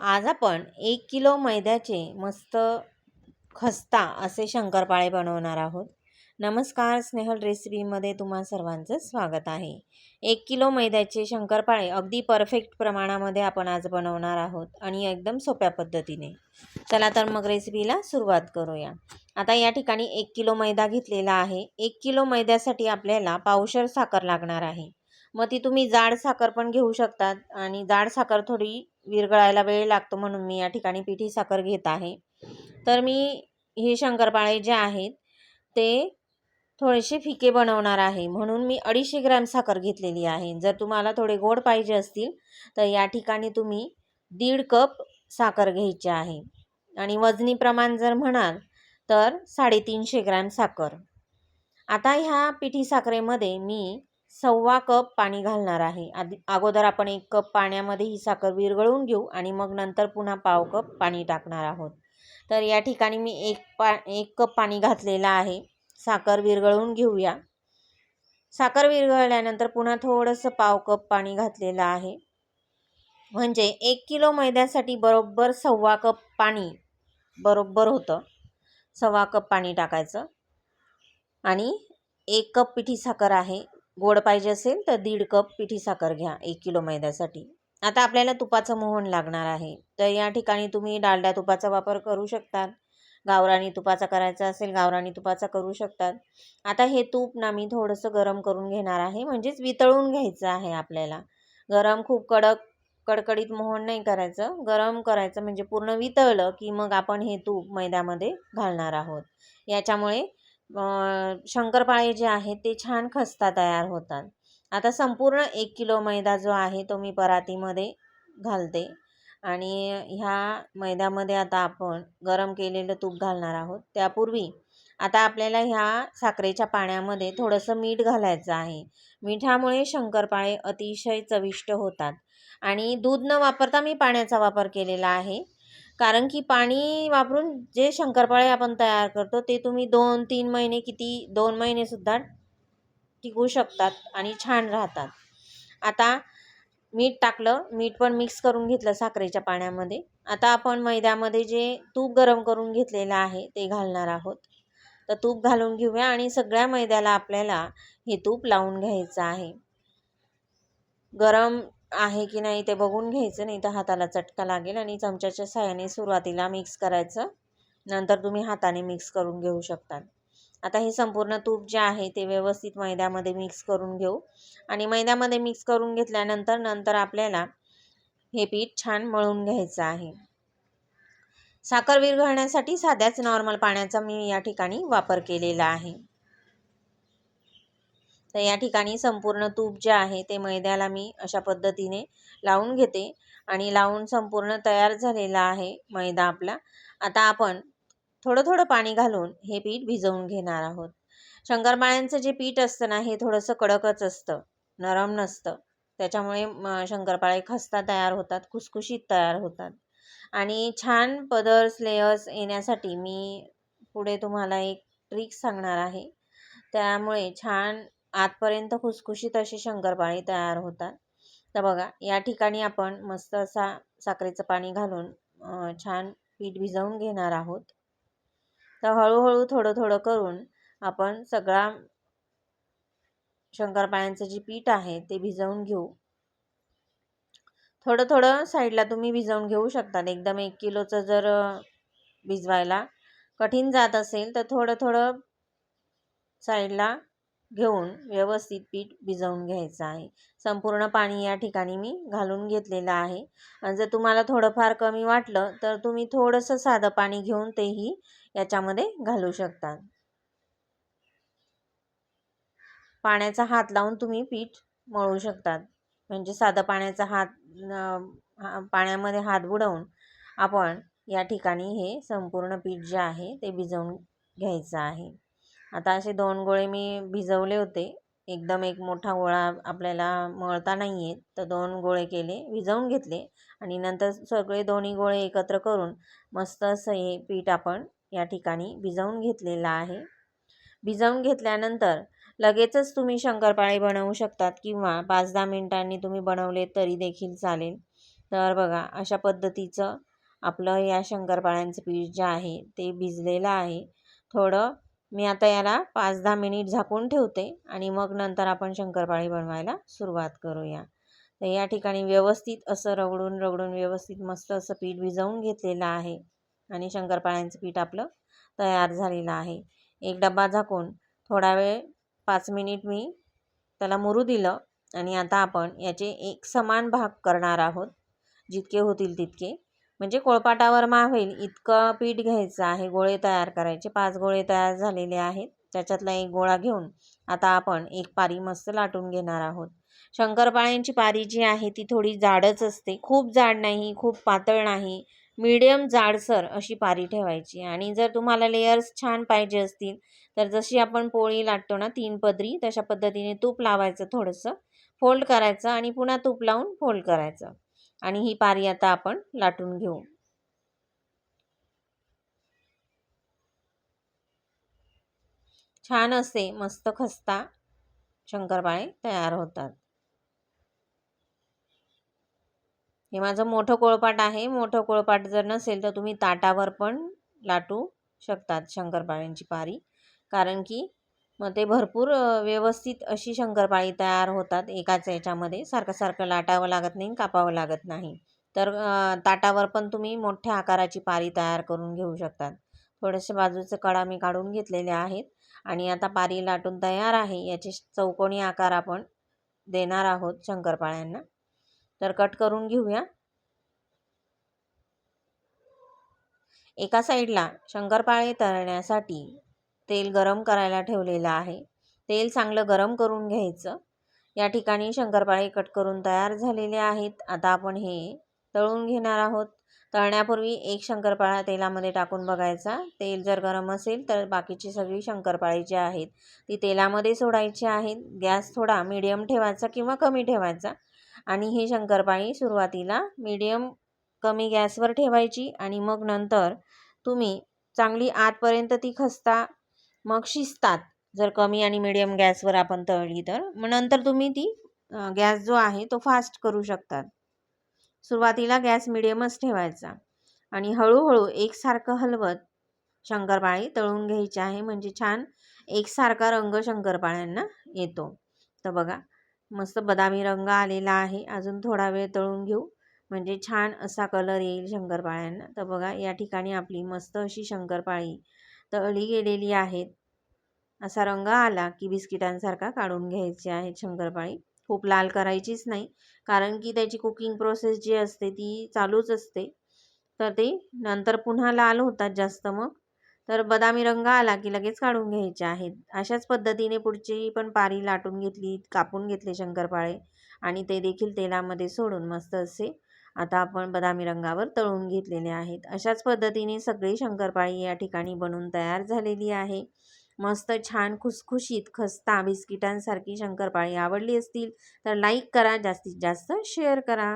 आज आपण एक किलो मैद्याचे मस्त खस्ता असे शंकरपाळे बनवणार आहोत. नमस्कार स्नेहल रेसिपीमध्ये तुम्हा सर्वांचं स्वागत आहे. एक किलो मैद्याचे शंकरपाळे अगदी परफेक्ट प्रमाणामध्ये आपण आज बनवणार आहोत आणि एकदम सोप्या पद्धतीने. चला तर मग रेसिपीला सुरुवात करूया. आता या ठिकाणी एक किलो मैदा घेतलेला आहे. एक किलो मैद्यासाठी आपल्याला पावशर साखर लागणार आहे. मग ती तुम्ही जाड साखर पण घेऊ शकतात आणि जाड साखर थोडी विरघळायला वेळ लागतो म्हणून मी या ठिकाणी पिठी साखर घेत आहे. तर मी हे शंकरपाळे जे आहेत ते थोडेसे फिके बनवणार आहे. म्हणून मी अडीचशे ग्रॅम साखर घेतलेली आहे. जर तुम्हाला थोडे गोड पाहिजे असतील तर या ठिकाणी तुम्ही दीड कप साखर घ्यायची आहे. आणि वजनी प्रमाण जर म्हणाल तर साडेतीनशे ग्रॅम साखर. आता ह्या पिठी साखरेमध्ये मी सव्वा कप पाणी घालणार आहे. आधी अगोदर आपण एक कप पाण्यामध्ये ही साखर विरघळवून घेऊ आणि मग नंतर पुन्हा पाव कप पाणी टाकणार आहोत. तर या ठिकाणी मी एक पा एक कप पाणी घातलेलं आहे. साखर विरघळवून घेऊया. साखर विरघळल्यानंतर पुन्हा थोडंसं पाव कप पाणी घातलेलं आहे. म्हणजे एक किलो मैद्यासाठी बरोबर सव्वा कप पाणी बरोबर होतं. सव्वा कप पाणी टाकायचं. आणि एक कप पिठी साखर आहे. गोड पाहिजे असेल तर दीड कप पिठी साखर घ्या एक किलो मैद्यासाठी. आता आपल्याला तुपाचं मोहन लागणार आहे. तर या ठिकाणी तुम्ही डालड्या तुपाचा वापर करू शकतात. गावरानी तुपाचा करायचा असेल गावरानी तुपाचा करू शकतात. आता हे तूप ना मी थोडंसं गरम करून घेणार आहे म्हणजेच वितळून घ्यायचं आहे आपल्याला. गरम खूप कडक कडकडीत मोहन नाही करायचं. गरम करायचं म्हणजे पूर्ण वितळलं की मग आपण हे तूप मैद्यामध्ये घालणार आहोत. याच्यामुळे शंकरपाळे जे आहेत ते छान खस्ता तयार होतात. आता संपूर्ण एक किलो मैदा जो आहे तो मी परातीमध्ये घालते. आणि ह्या मैद्यामध्ये आता आपण गरम केलेलं तूप घालणार आहोत. त्यापूर्वी आता आपल्याला ह्या साखरेच्या पाण्यामध्ये थोडंसं मीठ घालायचं आहे. मिठामुळे शंकरपाळे अतिशय चविष्ट होतात. आणि दूध न वापरता मी पाण्याचा वापर केलेला आहे. कारण की पाणी वापरून जे शंकरपाळे आपण तयार करतो ते तुम्ही दोन तीन महिने किती दोन महिनेसुद्धा टिकू शकतात आणि छान राहतात. आता मीठ टाकलं मीठ पण मिक्स करून घेतलं साखरेच्या पाण्यामध्ये. आता आपण मैद्यामध्ये जे तूप गरम करून घेतलेलं आहे ते घालणार आहोत. तर तूप घालून घेऊया आणि सगळ्या मैद्याला आपल्याला हे तूप लावून घ्यायचं आहे. गरम आहे की नाही ते बघून घ्यायचं नाही तर हाताला चटका लागेल आणि चमच्याच्या साह्याने सुरुवातीला मिक्स करायचं. नंतर तुम्ही हाताने मिक्स करून घेऊ शकता. आता हे संपूर्ण तूप जे आहे ते व्यवस्थित मैद्यामध्ये मिक्स करून घेऊ. आणि मैद्यामध्ये मिक्स करून घेतल्यानंतर नंतर आपल्याला हे पीठ छान मळून घ्यायचं आहे. साखर विरघळण्यासाठी साध्याच नॉर्मल पाण्याचा मी या ठिकाणी वापर केलेला आहे. तर या ठिकाणी संपूर्ण तूप जे आहे ते मैद्याला मी अशा पद्धतीने लावून घेते. आणि लावून संपूर्ण तयार झालेला आहे मैदा आपला. आता आपण थोडं थोडं पाणी घालून हे पीठ भिजवून घेणार आहोत. शंकरपाळ्यांचं जे पीठ असतं ना हे थोडंसं कडकच असतं नरम नसतं. त्याच्यामुळे शंकरपाळे खस्ता तयार होतात खुसखुशीत तयार होतात. आणि छान पदर्स लेयर्स येण्यासाठी मी पुढे तुम्हाला एक ट्रिक सांगणार आहे. त्यामुळे छान आतपर्यंत खुसखुशीत अशी शंकरपाळी तयार होतात. तर बघा या ठिकाणी आपण मस्त असा साखरेचं पाणी घालून छान पीठ भिजवून घेणार आहोत. तर हळूहळू थोडं थोडं करून आपण सगळा शंकरपाळ्यांचं जे पीठ आहे ते भिजवून घेऊ. थोडं थोडं साईडला तुम्ही भिजवून घेऊ शकतात. एकदम एक किलोचं जर भिजवायला कठीण जात असेल तर थोडं थोडं साईडला घेऊन व्यवस्थित पीठ भिजवून घ्यायचं आहे. संपूर्ण पाणी या ठिकाणी मी घालून घेतलेलं आहे. आणि जर तुम्हाला थोडंफार कमी वाटलं तर तुम्ही थोडंसं साधं पाणी घेऊन तेही याच्यामध्ये घालू शकता पाण्याचा हात लावून तुम्ही पीठ मळू शकतात. म्हणजे साधं पाण्याचा हात पाण्यामध्ये हात बुडवून आपण या ठिकाणी हे संपूर्ण पीठ जे आहे ते भिजवून घ्यायचं आहे. आता असे दोन गोळे मी भिजवले होते. एकदम एक मोठा गोळा आपल्याला मळता नाही येत तर दोन गोळे केले भिजवून घेतले आणि नंतर सगळे दोन्ही गोळे एकत्र करून मस्त असं हे पीठ आपण या ठिकाणी भिजवून घेतलेलं आहे. भिजवून घेतल्यानंतर लगेचच तुम्ही शंकरपाळे बनवू शकतात किंवा पाच दहा मिनिटांनी तुम्ही बनवले तरी देखील चालेल. तर बघा अशा पद्धतीचं आपलं या शंकरपाळ्यांचं पीठ जे आहे ते भिजलेलं आहे. थोडं मी आता याला पाच दहा मिनिट झाकून ठेवते आणि मग नंतर आपण शंकरपाळी बनवायला सुरुवात करूया. तर या ठिकाणी व्यवस्थित असं रगडून रगडून व्यवस्थित मस्त असं पीठ भिजवून घेतलेलं आहे आणि शंकरपाळ्यांचं पीठ आपलं तयार झालेलं आहे. एक डबा झाकून थोडा वेळ पाच मिनिट मी त्याला मुरू दिलं आणि आता आपण याचे एक समान भाग करणार आहोत. जितके होतील तितके. म्हणजे कोळपाटावर मावेल इतकं पीठ घ्यायचं आहे. गोळे तयार करायचे. पाच गोळे तयार झालेले आहेत. त्याच्यातला एक गोळा घेऊन आता आपण एक पारी मस्त लाटून घेणार आहोत. शंकरपाळ्यांची पारी जी आहे ती थोडी जाडच असते. खूप जाड नाही खूप पातळ नाही. मीडियम जाडसर अशी पारी ठेवायची. आणि जर तुम्हाला लेयर्स छान पाहिजे असतील तर जशी आपण पोळी लाटतो ना तीन पदरी तशा पद्धतीने तूप लावायचं थोडंसं. फोल्ड करायचं आणि पुन्हा तूप लावून फोल्ड करायचं. आणि ही पारी आता आपण लाटून घेऊ. छान असे मस्त खस्ता शंकरपाळे तयार होतात. हे माझं मोठं कोळपाट आहे. मोठं कोळपाट जर नसेल तर तुम्ही ताटावर पण लाटू शकतात शंकरपाळ्यांची पारी. कारण की मग ते भरपूर व्यवस्थित अशी शंकरपाळी तयार होतात एकाच याच्यामध्ये. सारखं सारखं लाटावं लागत नाही कापावं लागत नाही. तर ताटावर पण तुम्ही मोठ्या आकाराची पारी तयार करून घेऊ शकतात. थोडेसे बाजूचे कडा मी काढून घेतलेले आहेत आणि आता पारी लाटून तयार आहे. याचे चौकोनी आकार आपण देणार आहोत शंकरपाळ्यांना. तर कट करून घेऊया. एका साईडला शंकरपाळे तळण्यासाठी तेल गरम करायला ठेवलेलं आहे. तेल चांगलं गरम करून घ्यायचं. या ठिकाणी शंकरपाळे कट करून तयार झालेले आहेत. आता आपण हे तळून घेणार आहोत. तळण्यापूर्वी एक शंकरपाळा तेलामध्ये टाकून बघायचा. तेल जर गरम असेल तर बाकीची सगळी शंकरपाळी जी आहेत ती तेलामध्ये सोडायची आहेत. गॅस थोडा मीडियम ठेवायचा किंवा कमी ठेवायचा. आणि ही शंकरपाळी सुरुवातीला मीडियम कमी गॅसवर ठेवायची आणि मग नंतर तुम्ही चांगली आतपर्यंत ती खस्ता. मग शिजतात. जर कमी आणि मिडियम गॅसवर आपण तळली तर. मग नंतर तुम्ही ती गॅस जो आहे तो फास्ट करू शकतात. सुरुवातीला गॅस मिडियमच ठेवायचा. आणि हळूहळू एकसारखं हलवत शंकरपाळी तळून घ्यायची आहे. म्हणजे छान एकसारखा रंग शंकरपाळ्यांना येतो. तर बघा मस्त बदामी रंग आलेला आहे. अजून थोडा वेळ तळून घेऊ. म्हणजे छान असा कलर येईल शंकरपाळ्यांना. तर बघा या ठिकाणी आपली मस्त अशी शंकरपाळी तळली गेलेली आहेत. असा रंग आला की बिस्किटांसारखा काढून घ्यायची आहे शंकरपाळी. खूप लाल करायचीच नाही कारण की त्याची कुकिंग प्रोसेस जी असते ती चालूच असते. तर ते नंतर पुन्हा लाल होतात जास्त मग. तर बदामी रंग आला की लगेच काढून घ्यायचे आहेत. अशाच पद्धतीने पुढची पण पारी लाटून घेतली कापून घेतले शंकरपाळे. आणि ते देखील तेलामध्ये सोडून मस्त असे आता आपण बदामी रंगावर तळून घेतलेले आहेत. अशाच पद्धतीने सगळी शंकरपाळी या ठिकाणी बनून तयार झालेली आहे. मस्त छान खुसखुशीत खस्ता बिस्किटांसारखी शंकरपाळी आवडली असतील तर लाईक करा जास्तीत जास्त शेअर करा.